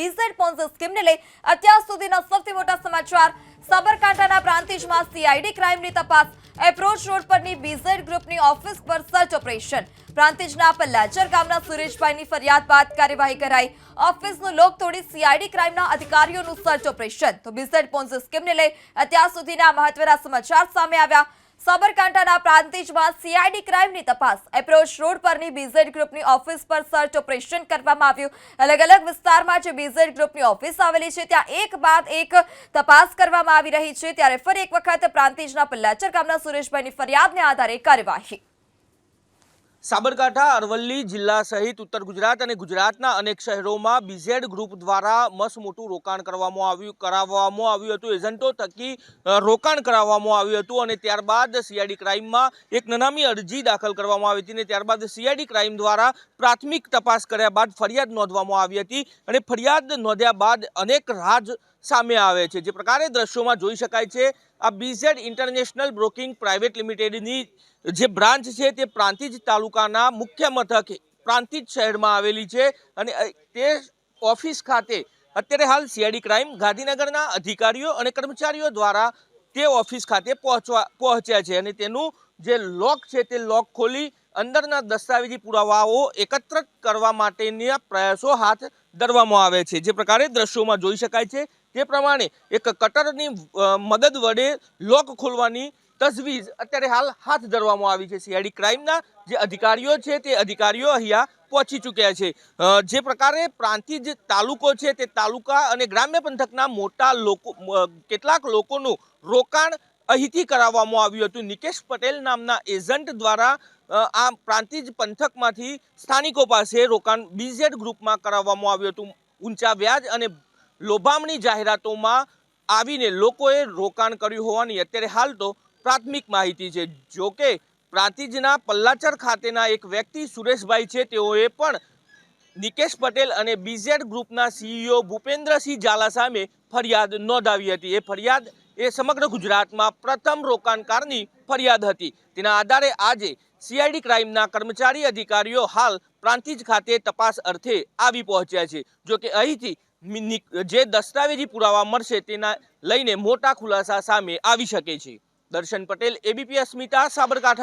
BZ ponzi સ્કીમને લઈ અત્યાર સુધીના સૌથી મોટા સમાચાર સાબરકાંઠાના પ્રાંતિજમાં સીઆઈડી ક્રાઇમની તપાસ એપ્રોચ રોડ પરની બીઝેડ ગ્રુપની ઓફિસ પર સર્ચ ઓપરેશન. પ્રાંતિજના પલ્લાચર ગામના સુરેશભાઈની ફરિયાદ બાદ કાર્યવાહી કરાઈ. ઓફિસનું લોક તોડી સીઆઈડી ક્રાઇમના અધિકારીઓનું સર્ચ ઓપરેશન. તો બીઝેડ પોન્ઝ સ્કીમને લઈ અત્યાર સુધીના મહત્વના સમાચાર સામે આવ્યા. સાબરકાંઠાના પ્રાંતિજમાં સીઆઈડી ક્રાઇમની તપાસ. એપ્રોચ રોડ પરની બીઝેડ ગ્રુપની ઓફિસ પર સર્ચ ઓપરેશન કરવામાં આવ્યું. અલગ અલગ વિસ્તારમાં જે બીઝેડ ગ્રુપની ઓફિસ આવેલી છે, ત્યાં એક બાદ એક તપાસ કરવામાં આવી રહી છે. ત્યારે ફરી એક વખત પ્રાંતિજના પલ્લાચર ગામના સુરેશભાઈની ફરિયાદને આધારે કાર્યવાહી. સાબરકાંઠા, અરવલ્લી જિલ્લા સહિત ઉત્તર ગુજરાત અને ગુજરાતના અનેક શહેરોમાં બીઝેડ ગ્રુપ દ્વારા મસમોટું મોટું રોકાણ કરવામાં આવ્યું, કરાવવામાં આવ્યું હતું. એજન્ટો થકી રોકાણ કરાવવામાં આવ્યું હતું અને ત્યારબાદ સીઆઈડી ક્રાઇમમાં એક નનામી અરજી દાખલ કરવામાં આવી હતી અને ત્યારબાદ સીઆઈડી ક્રાઇમ દ્વારા પ્રાથમિક તપાસ કર્યા બાદ ફરિયાદ નોંધવામાં આવી હતી અને ફરિયાદ નોંધ્યા બાદ અનેક રાજ સામે આવે છે. જે પ્રકારે દ્રશ્યોમાં જોઈ શકાય છે, આ બીઝેડ ઇન્ટરનેશનલ બ્રોકિંગ પ્રાઇવેટ લિમિટેડની જે બ્રાન્ચ છે તે પ્રાંતિજ તાલુકાના મુખ્ય મથકે, પ્રાંતિજ શહેરમાં આવેલી છે અને તે ઓફિસ ખાતે અત્યારે હાલ સીઆઈડી ક્રાઇમ ગાંધીનગરના અધિકારીઓ અને કર્મચારીઓ દ્વારા તે ઓફિસ ખાતે પહોંચવા, પહોંચ્યા છે અને તેનું જે લોક છે તે લોક ખોલી અંદરના દસ્તાવેજી પુરાવાઓ એકત્ર કરવા માટેના પ્રયાસો હાથ ધરવામાં આવે છે. જે પ્રકારે દ્રશ્યોમાં જોઈ શકાય છે તે પ્રમાણે એક કટરની મદદ વડે લોક ખોલવાની તજવીજ અત્યારે હાલ હાથ ધરવામાં આવી છે. સીઆઈડી ક્રાઇમના જે અધિકારીઓ છે તે અધિકારીઓ અહીંયા પહોંચી ચૂક્યા છે. જે પ્રકારે પ્રાંતિજ તાલુકો છે તે તાલુકા અને ગ્રામ્ય પંથકના મોટા લોકો કેટલાક લોકોનું રોકાણ અહીંથી કરાવવામાં આવ્યું હતું. નિકેશ પટેલ નામના એજન્ટ દ્વારા આ પ્રાંતિજ પંથકમાંથી સ્થાનિકો પાસે રોકાણ બીઝેડ ગ્રુપમાં કરાવવામાં આવ્યું હતું. ઊંચા વ્યાજ અને લોભામણી જાહેરાતોમાં આવીને લોકોએ રોકાણ કર્યું હોવાની અત્યારે હાલ તો પ્રાથમિક માહિતી છે. જોકે પ્રાંતિજના પલ્લાચર ખાતેના એક વ્યક્તિ સુરેશભાઈ છે, તેઓએ પણ નિકેશ પટેલ અને બીઝેડ ગ્રુપના સીઈઓ ભૂપેન્દ્રસિંહ ઝાલા સામે ફરિયાદ નોંધાવી હતી. એ ફરિયાદ એ સમગ્ર ગુજરાતમાં પ્રથમ રોકાણકારની ફરિયાદ હતી. તેના આધારે આજે સીઆઈડી ક્રાઇમના કર્મચારી અધિકારીઓ હાલ પ્રાંતિજ ખાતે તપાસ અર્થે આવી પહોંચ્યા છે. જો કે અહીંથી જે દસ્તાવેજી પુરાવા મળશે તેના લઈને મોટા ખુલાસા સામે આવી શકે છે. દર્શન પટેલ એબીપી અસ્મિતા સાબરકાંઠા.